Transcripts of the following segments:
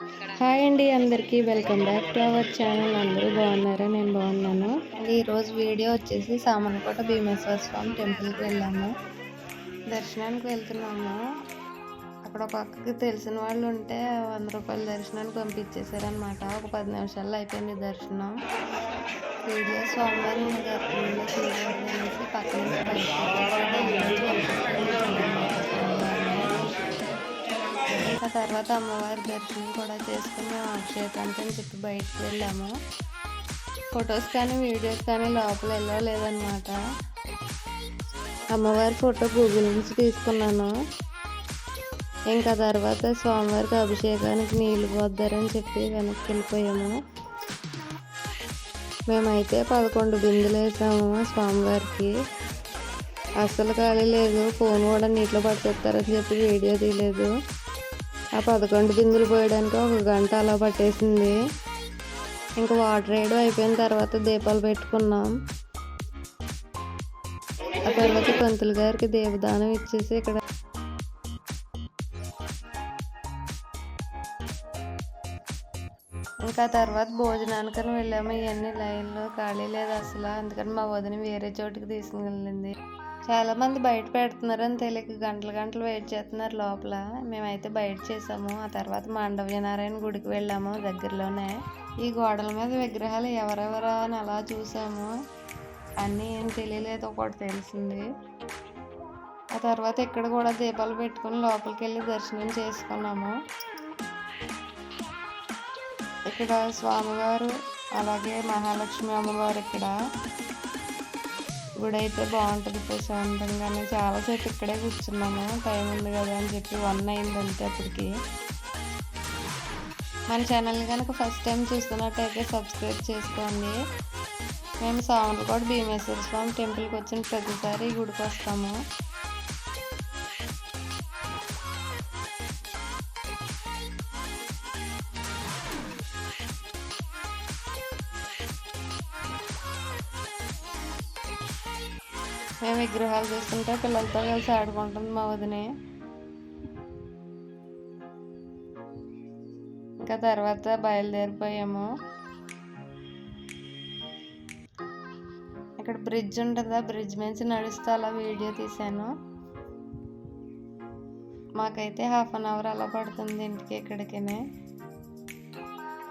Hi అండి అందరికీ welcome back to our channel. అందరూ బాగున్నారా? నేను బాగున్నాను. ఈరోజు వీడియో వచ్చేసి సామనకోట భీమేశ్వర స్వామి టెంపుల్కి వెళ్ళాము. దర్శనానికి వెళ్తున్నాము. అక్కడ ఒక అక్కకి తెలిసిన వాళ్ళు ఉంటే వంద రూపాయల దర్శనానికి పంపించేశారనమాట ఒక పది నిమిషాల్లో అయిపోయింది దర్శనం. వీడియో స్వామివారి గర్భంలో తీయడానికి పక్కన ఆ తర్వాత అమ్మవారి దర్శనం కూడా చేసుకుని మేము అని చెప్పి బయటకు వెళ్ళాము. ఫొటోస్ కానీ వీడియోస్ కానీ లోపల వెళ్ళలేదన్నమాట. అమ్మవారి ఫోటో గూగుల్ నుంచి తీసుకున్నాను. ఇంకా తర్వాత స్వామివారికి అభిషేకానికి నీళ్ళు పోద్దారని చెప్పి వెనక్కి వెళ్ళిపోయాము. మేమైతే పదకొండు బిందులు వేసాము స్వామివారికి. అస్సలు ఖాళీ లేదు ఫోన్ కూడా నీటిలో పట్టేస్తారని చెప్పి వీడియో తీయలేదు. ఆ పదకొండు బిందులు పోయడానికి ఒక గంట అలా పట్టేసింది. ఇంకా వాటర్ వేయడం అయిపోయిన తర్వాత దీపాలు పెట్టుకున్నాం. ఆ తర్వాత పంతులు గారికి దేవదానం ఇచ్చేసి ఇక్కడ ఇంకా తర్వాత భోజనానికని వెళ్ళాము. ఇవన్నీ లైన్లో ఖాళీ లేదు అసలు. అందుకని మా వదిన వేరే చోటుకి తీసుకువెళ్ళింది వెళ్ళింది మంది బయట పెడుతున్నారని తెలియక గంటలు గంటలు వెయిట్ చేస్తున్నారు లోపల. మేమైతే బయట చేసాము. ఆ తర్వాత మాండవ్యనారాయణ గుడికి వెళ్ళాము దగ్గరలోనే. ఈ గోడల మీద విగ్రహాలు ఎవరెవరో అని అలా చూసాము. అన్నీ ఏం తెలియలేదు ఒకటి తెలిసింది. ఆ తర్వాత ఇక్కడ కూడా దీపాలు పెట్టుకుని లోపలికి వెళ్ళి దర్శనం చేసుకున్నాము. ఇక్కడ స్వామివారు అలాగే మహాలక్ష్మి అమ్మవారు ఇక్కడ. గుడి అయితే బాగుంటుంది ప్రశాంతంగానే. చాలాసేపు ఇక్కడే కూర్చున్నాము. టైం ఉంది కదా అని చెప్పి వన్ అయింది అంతే అప్పటికి. మన ఛానల్ కనుక ఫస్ట్ టైం చూస్తున్నట్టయితే సబ్స్క్రైబ్ చేసుకోండి. మేము సామర్లకోట భీమేశ్వర స్వామి టెంపుల్కి వచ్చిన ప్రతిసారి గుడికి వస్తాము. మేము విగ్రహాలు చూస్తుంటే పిల్లలతో కలిసి ఆడుకుంటుంది మా వదినే. ఇంకా తర్వాత బయలుదేరిపోయాము. ఇక్కడ బ్రిడ్జ్ ఉంటుంది బ్రిడ్జ్ నుంచి నడుస్తూ అలా వీడియో తీశాను. మాకైతే హాఫ్ అన్ అవర్ అలా పడుతుంది ఇంటికి ఇక్కడికి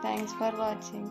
థ్యాంక్స్ ఫర్ వాచింగ్